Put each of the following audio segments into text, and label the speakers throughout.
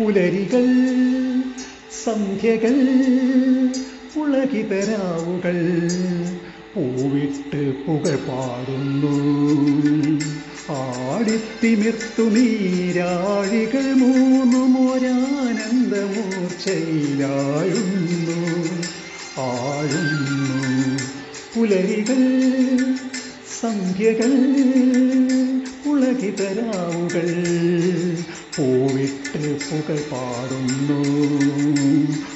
Speaker 1: പുലരികൾ സന്ധ്യകൾ പുളകിതരാവുകൾ പൂവിട്ട് പുകൾ പാടുന്നു. ആടിത്തിമിർത്തു നീരാഴികൾ മൂന്നും ഒരാനന്ദമൂർച്ചയിലാഴുന്നു ആഴുന്നു പുലരികൾ സന്ധ്യകൾ പുളകിതരാവുകൾ പൂവിട്ട് പുകൾ പാടുന്നു.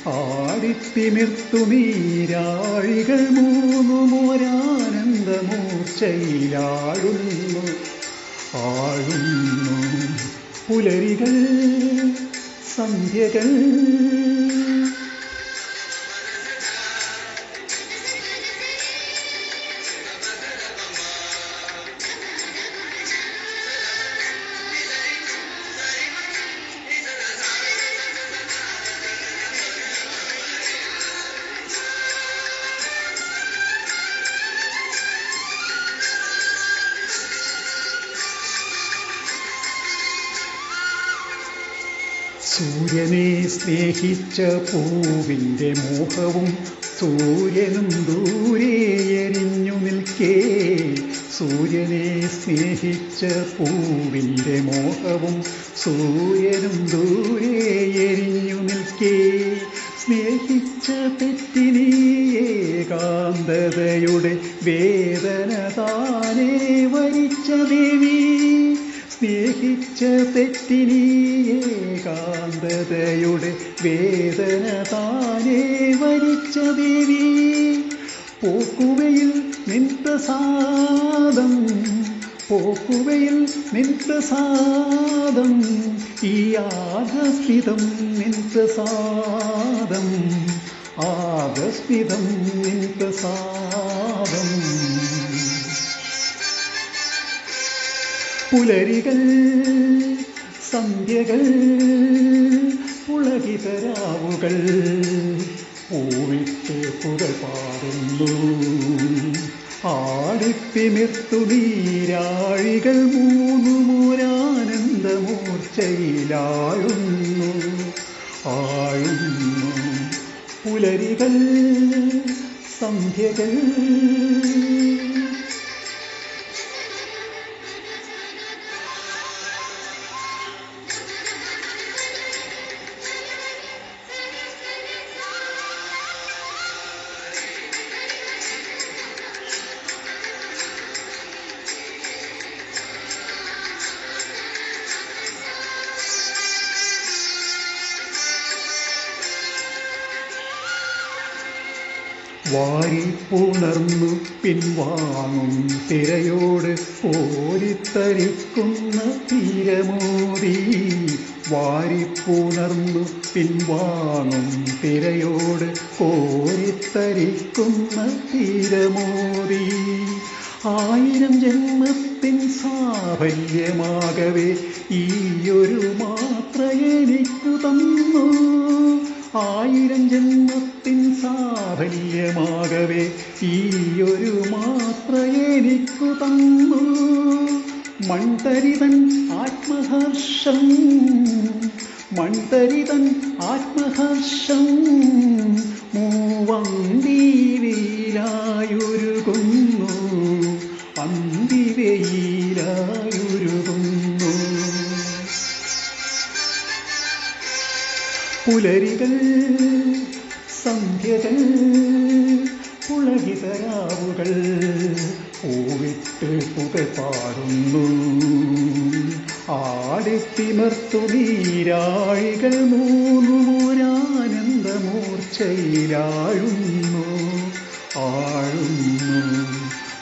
Speaker 1: ആടിത്തിമിർത്തുമീരാഴികൾ മൂന്നു മോരാനന്ദമൂർച്ചയിലാഴുന്നു ആഴുന്നു പുലരികൾ സന്ധ്യകൾ സൂര്യനെ സ്നേഹിച്ച പൂവിന്റെ മോഹവും സൂര്യനും ദൂരെ എരിഞ്ഞു നിൽക്കേ. സൂര്യനെ സ്നേഹിച്ച പൂവിന്റെ മോഹവും സൂര്യനും ദൂരെ എരിഞ്ഞു നിൽക്കേ. സ്നേഹിച്ച തെറ്റിനി ഏകാന്തതയുടെ വേദന താനേ വരിച്ച ദേവി. സ്നേഹിച്ച തെറ്റിനീ ഏകാന്തതയുടെ വേദന താനേ വരിച്ച ദേവി. പോക്കുവയിൽ നിന്ത സാദം പോക്കുവയിൽ നിന്ത സാദം ഈ ആകസ്മിതം നിന്ത സാദം ആകസ്മിതം നിന്ത സാദം പുലരികൾ സന്ധ്യകൾ പുളകിതരാവുകൾ പൂവിട്ട് പുകൾ പാടുന്നു ആടിപ്പിമിർത്തു നീരാഴികൾ മൂന്നുമൊരാനന്ദമൂർച്ചയിലാഴുന്നു ആഴുന്നു പുലരികൾ സന്ധ്യകൾ വാരിപ്പുണർന്നു പിൻവാങ്ങും തിരയോട് ഓരിത്തരിക്കുന്ന വാരി പുണർന്നു പിൻവാങ്ങും തിരയോട് ഓരിത്തരിക്കുന്ന തീരമോടി ആയിരം ജന്മത്തിൻ സാഫല്യമാകവേ ഈയൊരു മാത്ര എനിക്ക് തന്നു. ആയിരം ജന്മത്തിൻ സാഫല്യമാകവേ ഈയൊരു മാത്ര എനിക്കു തന്നു. മൺതരിതൻ ആത്മഹർഷം മൺതരിതൻ ആത്മഹർഷം മൂവന്തിവയിലായൊരുകുന്നു അന്തിവയിലായൊരുകുന്നു. പുലരികൾ സന്ധ്യകൾ പുളകിതരാവുകൾ പൂവിട്ട് പുകൾ പാടുന്നു ആടിത്തിമർത്തു നീരാഴികൾ മൂന്നുമൂരാനന്ദമൂർച്ചയിലാഴുന്നു ആഴുന്നു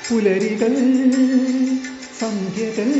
Speaker 1: പുലരികൾ സന്ധ്യകൾ